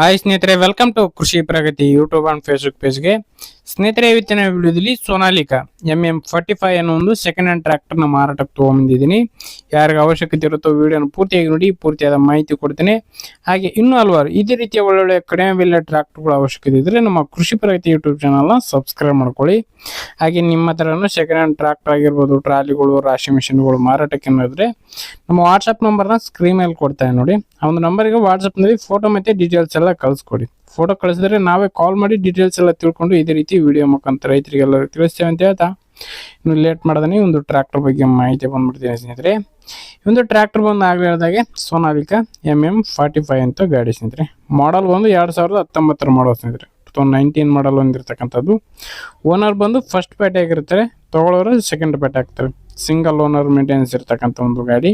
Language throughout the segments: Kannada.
ಹಾಯ್ ಸ್ನೇಹಿತರೆ welcome to Krishi Pragati YouTube and Facebook ಪೇಜ್ಗೆ ಸ್ನೇಹಿತರೆ, ಇವತ್ತಿನ ವಿಡಿಯೋದಲ್ಲಿ Sonalika M M forty five ಅನ್ನೋ ಒಂದು ಸೆಕೆಂಡ್ ಹ್ಯಾಂಡ್ ಟ್ರ್ಯಾಕ್ಟರ್ನ ಮಾರಾಟಕ್ಕೆ ತೊಗೊಂಬಂದಿದ್ದೀನಿ ಯಾರಿಗೆ ಅವಶ್ಯಕತೆ ಇರುತ್ತೋ ವಿಡಿಯೋನ ಪೂರ್ತಿಯಾಗಿ ನೋಡಿ, ಪೂರ್ತಿಯಾದ ಮಾಹಿತಿ ಕೊಡ್ತೇನೆ. ಹಾಗೆ ಇನ್ನೂ ಹಲವಾರು ಇದೇ ರೀತಿಯ ಒಳ್ಳೊಳ್ಳೆ ಕಡಿಮೆ ಬೆಲೆ ಟ್ರ್ಯಾಕ್ಟರ್ಗಳ ಅವಶ್ಯಕತೆ ಇದ್ದರೆ ನಮ್ಮ ಕೃಷಿ ಪ್ರಗತಿ ಯೂಟ್ಯೂಬ್ ಚಾನಲ್ನ ಸಬ್ಸ್ಕ್ರೈಬ್ ಮಾಡ್ಕೊಳ್ಳಿ. ಹಾಗೆ ನಿಮ್ಮ ಹತ್ರನೂ ಸೆಕೆಂಡ್ ಹ್ಯಾಂಡ್ ಟ್ರ್ಯಾಕ್ಟರ್ ಆಗಿರ್ಬೋದು, ಟ್ರಾಲಿಗಳು ರಾಶಿ ಮಿಷಿನ್ಗಳು ಮಾರಾಟಕ್ಕೆ ಏನಾದರೆ ನಮ್ಮ ವಾಟ್ಸಪ್ ನಂಬರ್ನ ಸ್ಕ್ರೀನ್ ಮೇಲೆ ಕೊಡ್ತೇನೆ ನೋಡಿ. ಆ ಒಂದು ನಂಬರ್ಗೆ ವಾಟ್ಸಪ್ನಲ್ಲಿ ಫೋಟೋ ಮತ್ತು ಡೀಟೇಲ್ಸ್ ಎಲ್ಲ ಕಳಿಸ್ಕೊಡಿ. ಫೋಟೋ ಕಳಿಸಿದ್ರೆ ನಾವೇ ಕಾಲ್ ಮಾಡಿ ಡೀಟೇಲ್ಸ್ ಎಲ್ಲ ತಿಳ್ಕೊಂಡು ಇದೇ ರೀತಿ ವಿಡಿಯೋ ಮುಖಾಂತರ ರೈತರಿಗೆಲ್ಲ ತಿಳಿಸ್ತೇವೆ ಅಂತ ಹೇಳ್ತಾ. ಇನ್ನು ಲೇಟ್ ಮಾಡ್ದೇ ಒಂದು ಟ್ರ್ಯಾಕ್ಟರ್ ಬಗ್ಗೆ ಮಾಹಿತಿ ಬಂದ್ಬಿಡ್ತೀನಿ ಸ್ನೇಹಿತರೆ. ಒಂದು ಟ್ರ್ಯಾಕ್ಟರ್ ಬಂದು ಆಗಲೇ ಹೇಳಿದಾಗೆ Sonalika M M forty five ಅಂತ ಗಾಡಿ ಸ್ನೇಹಿತರೆ. ಮಾಡಲ್ ಬಂದು ಎರಡು ಸಾವಿರದ ಹತ್ತೊಂಬತ್ತರ ಮಾಡಲ್ ಸ್ನೇಹಿತರೆ. ಟೂ ತೌಸಂಡ್ ನೈನ್ಟೀನ್ ಮಾಡಲ್ ಒಂದಿರ್ತಕ್ಕಂಥದ್ದು. ಓನರ್ ಬಂದು ಫಸ್ಟ್ ಪೇಟೆ ಆಗಿರ್ತಾರೆ ತೊಗೊಳೋರು ಸೆಕೆಂಡ್ ಪೇಟೆ ಆಗ್ತಾರೆ. ಸಿಂಗಲ್ ಓನರ್ ಮೇಂಟೆನೆನ್ಸ್ ಇರ್ತಕ್ಕಂಥ ಒಂದು ಗಾಡಿ.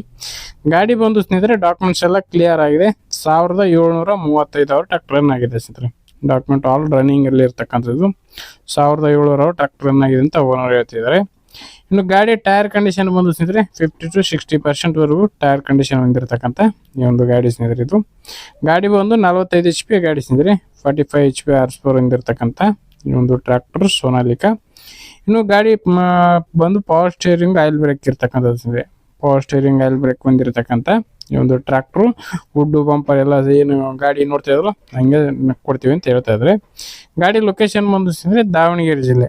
ಗಾಡಿ ಬಂದು ಸ್ನೇಹಿತರೆ ಡಾಕ್ಯುಮೆಂಟ್ಸ್ ಎಲ್ಲ ಕ್ಲಿಯರ್ ಆಗಿದೆ. ಸಾವಿರದ ಏಳ್ನೂರ ಮೂವತ್ತೈದು ಅವರ್ ಟ್ರಾಕ್ಟರ್ ಆಗಿದೆ ಸ್ನೇಹಿತರೆ. ಡಾಕ್ಯುಮೆಂಟ್ ಆಲ್ ರನ್ನಿಂಗ್ ಅಲ್ಲಿ ಇರ್ತಕ್ಕಂಥದ್ದು. ಸಾವಿರದ ಏಳ್ನೂರ ಅವರ್ ಟ್ರಾಕ್ಟರ್ ರನ್ ಆಗಿದೆ ಅಂತ ಓನರ್ ಹೇಳ್ತಿದ್ದಾರೆ. ಇನ್ನು ಗಾಡಿ ಟೈರ್ ಕಂಡೀಷನ್ ಬಂದು ಸ್ನೇಹಿತರೆ ಫಿಫ್ಟಿ ಟು ಸಿಕ್ಸ್ಟಿ ಪರ್ಸೆಂಟ್ ವರೆಗೂ ಟೈರ್ ಕಂಡೀಷನ್ ಹೊಂದಿರತಕ್ಕಂಥ ಈ ಒಂದು ಗಾಡಿ ಸ್ನೇಹಿತರೆ ಇದು. ಗಾಡಿ ಬಂದು ನಲವತ್ತೈದು ಎಚ್ ಪಿ ಗಾಡಿ ಸ್ನೇಹಿತರೆ forty five H P horse power ಹೊಂದಿರತಕ್ಕಂಥ ಈ ಒಂದು ಟ್ರ್ಯಾಕ್ಟರ್ ಸೋನಾಲಿಕಾ ಇನ್ನು ಗಾಡಿ ಬಂದು ಪವರ್ ಸ್ಟೇರಿಂಗ್ ಆಯಿಲ್ ಬ್ರೇಕ್ ಇರ್ತಕ್ಕಂಥದ್ದು ಪವರ್ ಸ್ಟೇರಿಂಗ್ ಆಯಿಲ್ ಬ್ರೇಕ್ ಹೊಂದಿರತಕ್ಕಂಥ ಈ ಒಂದು ಟ್ರ್ಯಾಕ್ಟ್ರು ವುಡ್ಡು ಬಂಪರ್ ಎಲ್ಲ ಏನು ಗಾಡಿ ನೋಡ್ತಾ ಇದ್ರು ಹಂಗೆ ಕೊಡ್ತೀವಿ ಅಂತ ಹೇಳ್ತಾ ಇದ್ದಾರೆ. ಗಾಡಿ ಲೊಕೇಶನ್ ಬಂದು ಅಂದರೆ ದಾವಣಗೆರೆ ಜಿಲ್ಲೆ.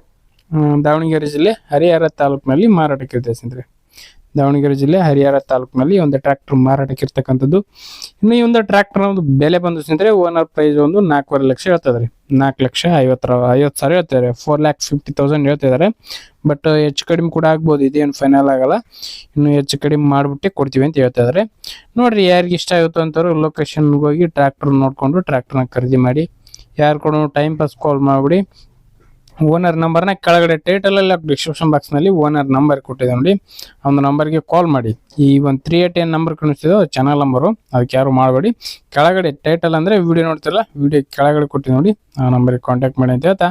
ದಾವಣಗೆರೆ ಜಿಲ್ಲೆ ಹರಿಹರ ತಾಲೂಕಿನಲ್ಲಿ ಮಾರಾಟಕ್ಕೆ ಅಂದರೆ ದಾವಣಗೆರೆ ಜಿಲ್ಲೆ ಹರಿಹರ ತಾಲೂಕಿನಲ್ಲಿ ಒಂದು ಟ್ರ್ಯಾಕ್ಟರ್ ಮಾರಾಟಕ್ಕೆ ಇರ್ತಕ್ಕಂಥದ್ದು ಇನ್ನು ಈ ಒಂದು ಟ್ರ್ಯಾಕ್ಟರ್ ಒಂದು ಬೆಲೆ ಬಂದು ಸ್ನೇಹಿತರೆ ಓನರ್ ಪ್ರೈಸ್ ಒಂದು ನಾಲ್ಕೂವರೆ ಲಕ್ಷ ಹೇಳ್ತಾ ನಾಲ್ಕು ಲಕ್ಷ ಐವತ್ತರ, ಐವತ್ತು ಸಾವಿರ ಹೇಳ್ತಿದ್ದಾರೆ ಫೋರ್ ಲ್ಯಾಕ್ ಫಿಫ್ಟಿ ತೌಸಂಡ್ ಹೇಳ್ತಿದ್ದಾರೆ ಬಟ್ ಹೆಚ್ಚು ಕಡಿಮೆ ಕೂಡ ಆಗ್ಬೋದು, ಇದೇನು ಫೈನಲ್ ಆಗಲ್ಲ. ಇನ್ನು ಹೆಚ್ಚು ಕಡಿಮೆ ಮಾಡಿಬಿಟ್ಟು ಕೊಡ್ತೀವಿ ಅಂತ ಹೇಳ್ತಾ ಇದ್ದಾರೆ ನೋಡ್ರಿ, ಯಾರಿಗೆ ಇಷ್ಟ ಆಗುತ್ತೋ ಅಂತಾರೋ ಲೊಕೇಶನ್ಗೆ ಹೋಗಿ ಟ್ರ್ಯಾಕ್ಟರ್ ನೋಡಿಕೊಂಡು ಟ್ರ್ಯಾಕ್ಟರ್ನ ಖರೀದಿ ಮಾಡಿ. ಯಾರು ಕೂಡ ಟೈಮ್ ಪಾಸ್ ಕಾಲ್ ಮಾಡಿಬಿಡಿ. ಓನರ್ ನಂಬರ್ನ ಕೆಳಗಡೆ ಟೈಟಲ್ ಅಲ್ಲಿ ಡಿಸ್ಕ್ರಿಪ್ಷನ್ ಬಾಕ್ಸ್ನಲ್ಲಿ ಓನರ್ ನಂಬರ್ ಕೊಟ್ಟಿದೆ ನೋಡಿ. ಒಂದು ನಂಬರ್ಗೆ ಕಾಲ್ ಮಾಡಿ. ಈ ಒಂದು ತ್ರೀ ಏಟ್ ಏನ್ ನಂಬರ್ ಕಾಣಿಸ್ತಿದೆ ಚಾನಲ್ ನಂಬರು ಅದಕ್ಕೆ ಯಾರು ಮಾಡಬೇಡಿ. ಕೆಳಗಡೆ ಟೈಟಲ್ ಅಂದ್ರೆ ವಿಡಿಯೋ ನೋಡ್ತಿರಲ್ಲ ವಿಡಿಯೋ ಕೆಳಗಡೆ ಕೊಟ್ಟಿದೆ ನೋಡಿ. ಆ ನಂಬರ್ಗೆ ಕಾಂಟ್ಯಾಕ್ಟ್ ಮಾಡಿ ಅಂತ ಹೇಳ್ತಾ,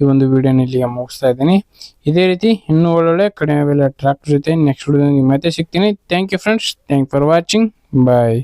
ಈ ಒಂದು ವಿಡಿಯೋನ ಇಲ್ಲಿಗೆ ಮುಗಿಸ್ತಾ ಇದ್ದೀನಿ. ಇದೇ ರೀತಿ ಇನ್ನೂ ಒಳ್ಳೊಳ್ಳೆ ಕಡಿಮೆ ಬೆಲೆ ಟ್ರ್ಯಾಕ್ಟರ್ ಜೊತೆ ನೆಕ್ಸ್ಟ್ ವಿಡಿಯೋ ಮತ್ತೆ ಸಿಗ್ತೀನಿ. Thank you friends thank for watching bye